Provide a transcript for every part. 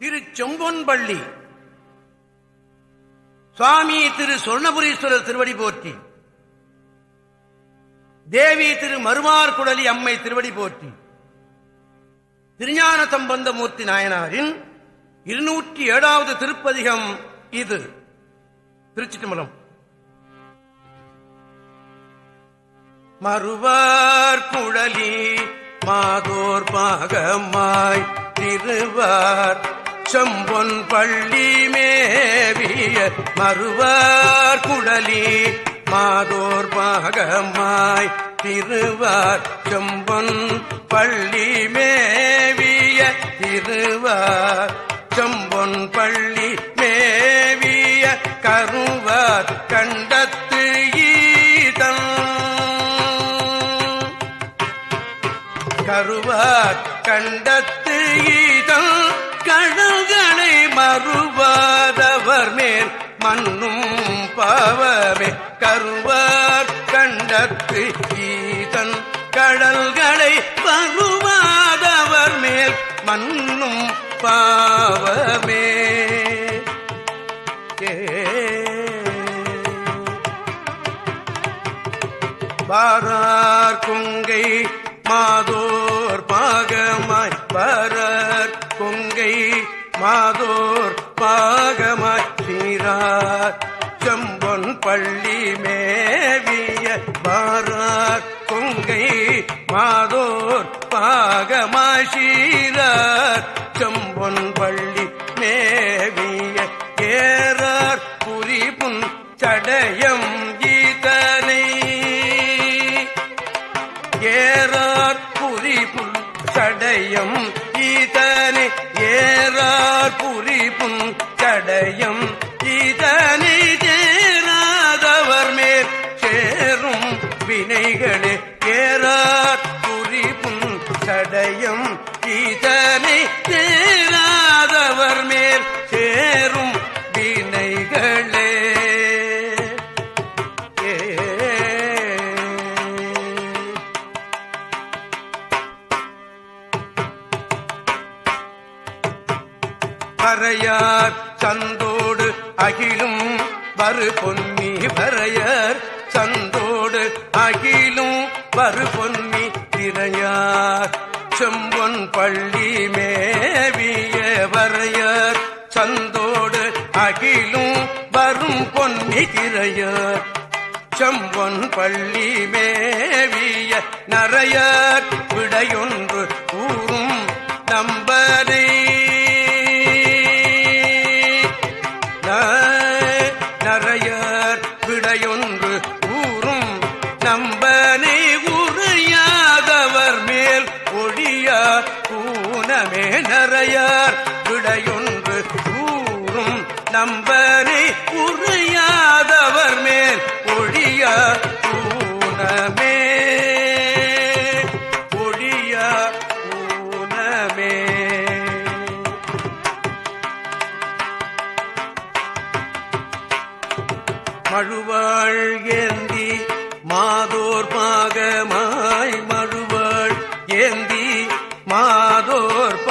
திரு செம்பொன்பள்ளி சுவாமி திரு சொர்ணபுரீஸ்வரர் திருவடி போற்றி. தேவி திரு மருமார் குடலி அம்மை திருவடி போற்றி. திருஞான சம்பந்தமூர்த்தி நாயனாரின் இருநூற்றி ஏழாவது திருப்பதிகம் இது. திருச்சிட்டம்பலம் மறுவார் குழலி மாதோர் பாகமாய் திருவார் செம்பொன் பள்ளி மேவிய மறுவார் குடலி மாதோர் பாகமாய் திருவார் செம்பொன் பள்ளி மேவிய திருவார் செம்பொன் பள்ளி மேவிய கருவார் கண்டத்து ஈதம் கருவார் கண்டத்து ஈதம் கடல்களை மறுவாதவர் மேல் மண்ணும் பாவமே கருவார் கண்டத்து ஈதன் கடல்களை மறுவாதவர் மேல் மண்ணும் பாவமே. பாரார் கொங்கை மாதோ மாதோர் பாக வரையர் சந்தோடு அகிலும் வரு பொன்னி திரையார். செம்பொன் பள்ளி மேவிய வரையர். சந்தோடு அகிலும் வரும் பொன்னி திரையர். செம்பொன் பள்ளி மேவிய நரையர். விடையொன்று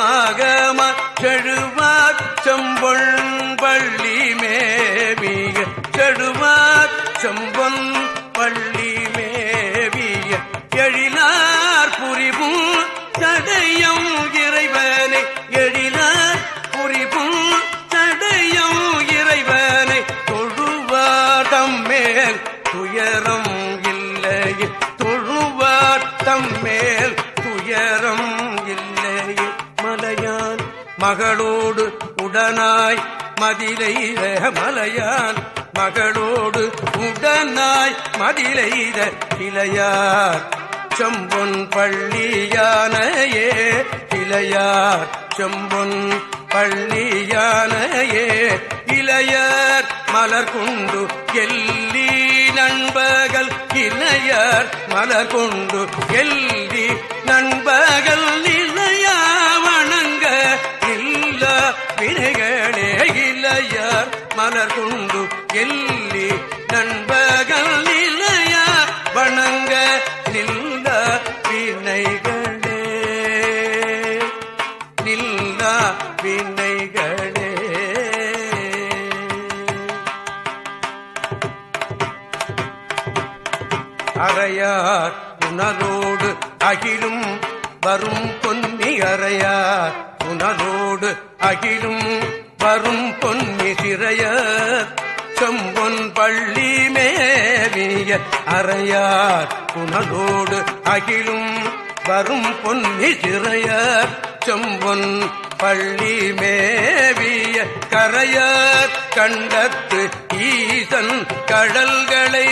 மாதோர் பாகமாய் செம்பொன் பள்ளி மேவிய செழுவார் செம்பொன் பள்ளி மேவிய எழிலார் புரிவும் சடையம் இறைவனை எழிலார் புரிவும் சடையம் இறைவனை தொழுவார் மேல் துயரம் இல்லை தொழுவாட்டம் மேல் மகளோடு உடனாய் மதிலைத மலையான். மகளோடு உடனாய் மதிலைத இளையார். செம்பொன் பள்ளியானையே இளையார். செம்பொன் பள்ளியானையே இளையர். மலர் கொண்டு எல்லி நண்பகல் இளையர். மலர் கொண்டு எல்லி நண்பகல் நீ மலர் கொண்டு எல்லி நண்பகல் நிலையா வணங்க நில்ல வினைகளே. நில்ல வினைகளே. அறையார் உணரோடு அகிலும் வரும் பொன்னி அறையார் உணரோடு அகிலும் வரும் பொன்னி செம்பொன் பள்ளி மேவிய அறையார் புனதோடு அகிலும் வரும் பொன்னி செம்பொன் பள்ளி மேவிய கரையார் கண்டத்து ஈசன் கடல்களை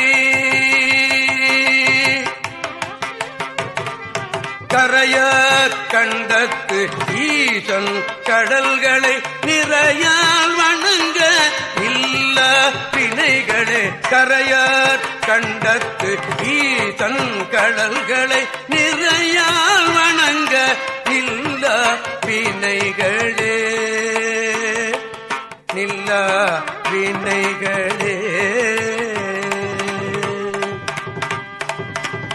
கரையார் கண்டத்து ஈசன் கடல்களை நிறையால் வணங்க இல்ல பிணைகளே கரையார் கண்டத்து ஈசன் கடல்களை நிறையால் வணங்க இல்ல பிணைகளே. நில்ல வினைகளே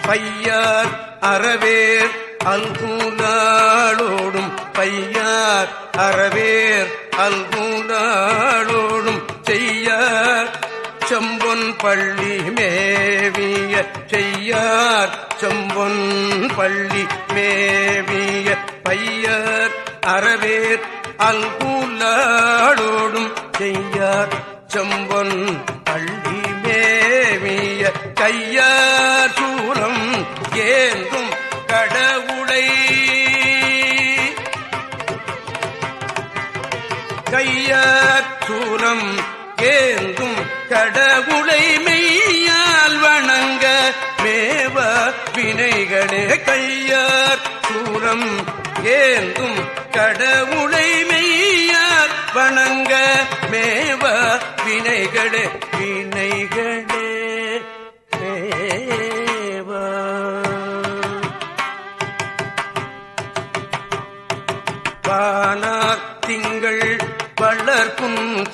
பையார் அறவேர் அல்கூலாளோடும் பையார் அறவேர் அல்கூலாளோடும் செய்யார். செம்பொன் பள்ளி மேவிய செய்யார். செம்பொன் பள்ளி மேவிய பையர் அறவேர் அல்கூலாளோடும் செய்யார். செம்பொன் பள்ளி மேவிய கையார் சூலம் ஏந்தும் சூலம் கேந்தும் கடவுளை மெய்யால் வணங்க மேவ வினைகளே கையார். சூரம் ஏந்தும் கடவுளை மெய்யார் வணங்க மேவ வினைகளே வினைகளே.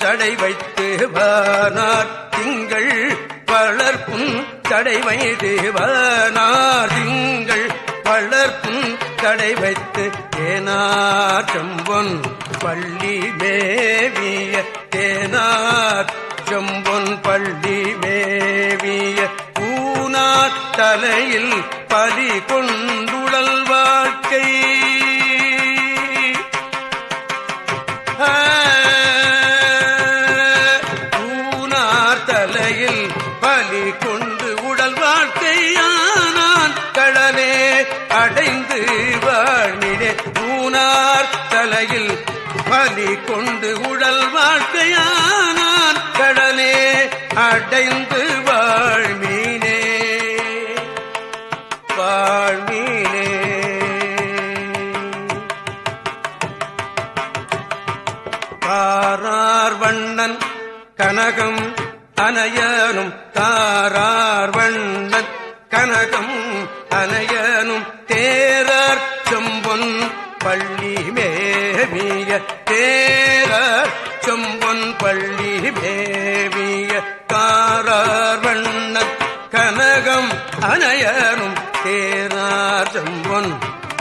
தடை வைத்து வானார். திங்கள் வளர்க்கும் தடை வைத்து வானார். திங்கள் வளர்க்கும் தடை வைத்து தேனார். செம்பொன் பள்ளி மேவிய தேனார். செம்பொன் பள்ளி மேவிய பூனார் தலையில் பலி கொண்டு பலி கொண்டு உடல் வாழ்க்கையானான். கடலே அடைந்து வாழ்நிலே ஊனார். தலையில் பலி கொண்டு உடல் வாழ்க்கையானான். கடலே அடைந்து வாழ்மீனே வாழ்மீனே தாரார் வண்ணன் கனகம் அனையனும் தாரார் வண்ணன் கனகம் அனையனும் தேரர் செம்பொன் பள்ளி மேவிய தேரர் செம்பொன் பள்ளி மேவிய தாரார் வண்ணன் கனகம் அனையனும் தேரார் செம்பொன்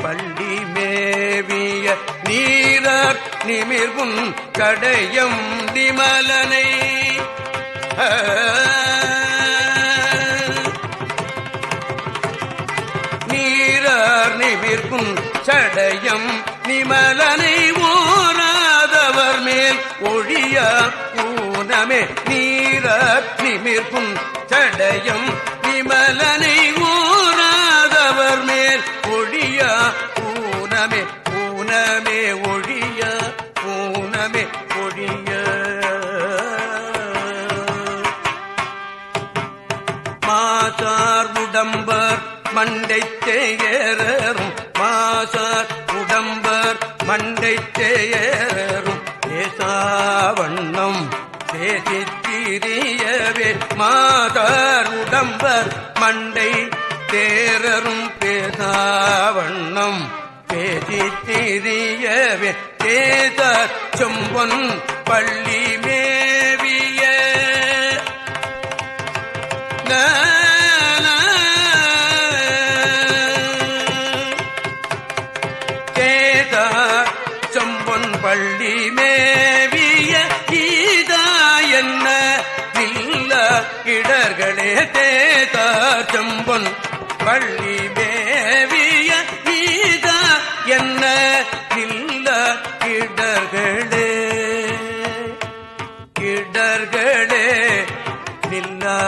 பள்ளி மேவிய நீரார் நிமிர்வும் கடையம் நிமலனை நீரார் நிவிற்கும் சடையம் நிமலனை ஓராதவர் மேல் ஒழிய ஊனமே. நீரார் நிமிர்க்கும் சடையம் நிமலனை உடம்பர் மண்டை தேயரும் மாசார் உடம்பர் மண்டை தேயரும் தேசாவண்ணம் தேசித்திரியவே மாதார் உடம்பர் மண்டை தேரரும் பேசாவண்ணம் பேசித்திரியவே தேசார் செம்பொன் பள்ளி மே கிடர்களே தேதார் செம்பொன் பள்ளி மேவிய நீதா என்ன இல்ல கிடர்களே? கிடர்களே நில்லா.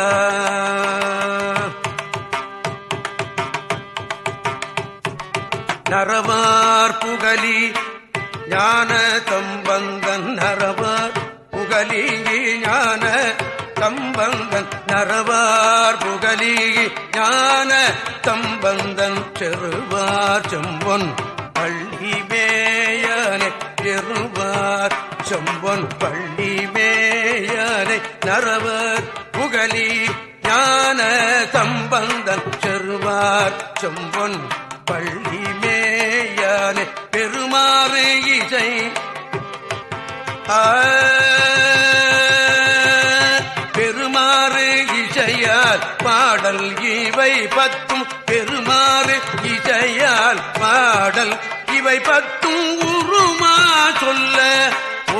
நரவார் புகலி ஞான தம்பந்தன் நரவார் புகலி ஞான தம்பந்தன் நரவார் புகலி ஞான தம்பந்தன் செருவார் செம்பொன் பள்ளி மேயனை பெறுவார் செம்பொன் பள்ளி மேயனை நரவர் புகலி ஞான தம்பந்தன் செருவார் செம்பொன் பள்ளி மேயனை பெருமாறு இசை. ஆ, பாடல் இவை பத்தும் பெருமாறு இசையால் பாடல். இவை பத்தும் உருமா சொல்ல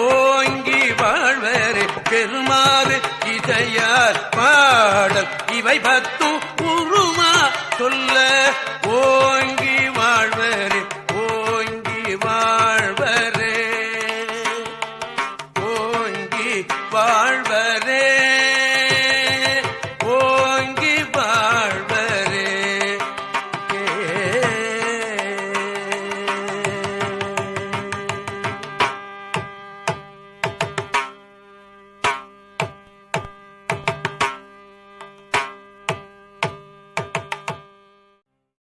ஓங்கி வாழ்வரே பெருமாறு இசையால் பாடல். இவை பத்தும் உருமா சொல்ல ஓங்கி வாழ்வரே ஓங்கி வாழ்வரே ஓங்கி வாழ்வரே.